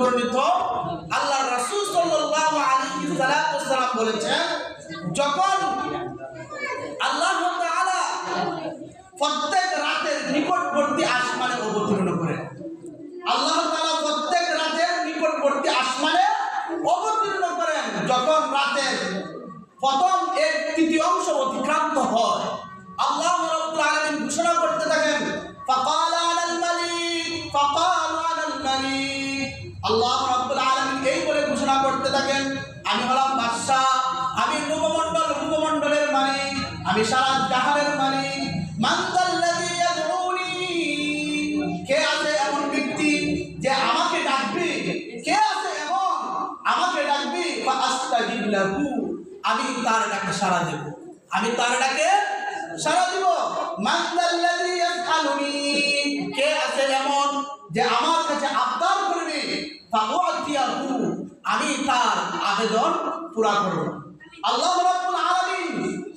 বর্ণিত, আল্লাহ রাসূল সাল্লাল্লাহু আলাইহি সাল্লাম বলেছেন, যখন আল্লাহ প্রত্যেক রাতের নিকটবর্তী আসমানে অবতীর্ণ করেন, আল্লাহ প্রত্যেক রাতের নিকটবর্তী আসমানে অবতীর্ণ করেন, যখন রাতের প্রথম এক তৃতীয় অংশ অতিক্রান্ত হয়, আল্লাহ ঘোষণা করতে থাকেন ফাকাল আনাল মালিক ফাকাল আনাল মালিক। আল্লাহ রাব্বুল এই বলে ঘোষণা করতে থাকেন, আমি হলাম আমি মালিক, আমি সারা জাহানের মালিক। কে আছে এমন ব্যক্তি যে আমাকে ডাকবে? কে আছে এমন আমাকে ডাকবে? বা আমি তার ডাকে সাড়া দেব। আমি তার ডাকে সাড়া দিব। মানদাল্লাযী ইয়াসআলুনি, কে আছে এমন যে আমার কাছে আবদার করবে ফাউআতিয়াহু আমি তার আবেদন পুরা করব। আল্লাহ রাব্বুল আলামিন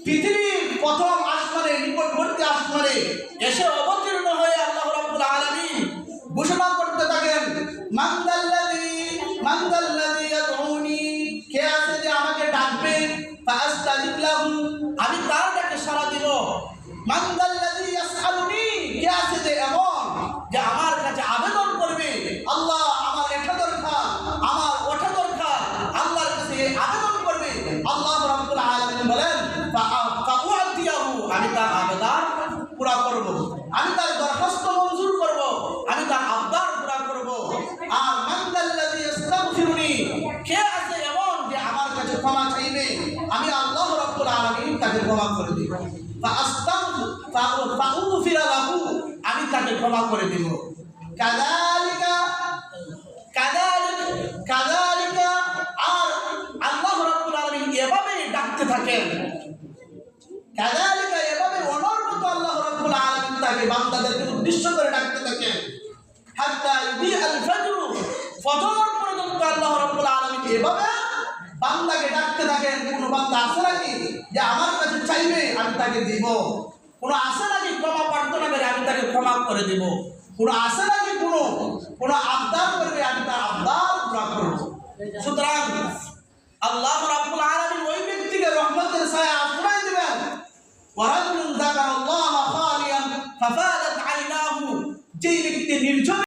পৃথিবীর প্রথম আসমানে, নিকটবর্তী আসমানে এসে অবতীর্ণ হয়ে আল্লাহ রাব্বুল আলামিন ঘোষণা করতে থাকেন মান্দাল্লাযী মান্দাল্লাযী ইয়াদউনি। কে আছে যে আমাকে ডাকবে? ফাআস্তাজিব লাহু তাকে ক্ষমা করে দিব আমি তাকে ক্ষমা করে দিব। ডাকতে থাকেন। কাযালিকা এভাবে অনর্গত আল্লাহ তাকে বান্দাদেরকে উদ্দেশ্য করে ডাকতে থাকেন। হাত্তা ইদি আল ফজর ফজর পর্যন্ত আল্লাহ এভাবে বান্দাকে ডাকতে থাকেন, কোন বান্দা আছে নাকি? যে আমার চাইবে, আমি তাকে দিব। কোন আছে নাকি ক্ষমা প্রার্থনা করে আমি তাকে ক্ষমা করে দিব। কোন আছে নাকি কোন কোন আবদার করবে আমি তার আবদার পুরা করব। সুতরাং আল্লাহ রাব্বুল আলামিন ওই ব্যক্তিকে রহমতের ছায়া আশ্রয় দিবেন। ওয়ারাজুলুন যাকারাল্লাহ খালিয়ান, ফাফাদাত আইনাহু। যেই ব্যক্তি নির্জন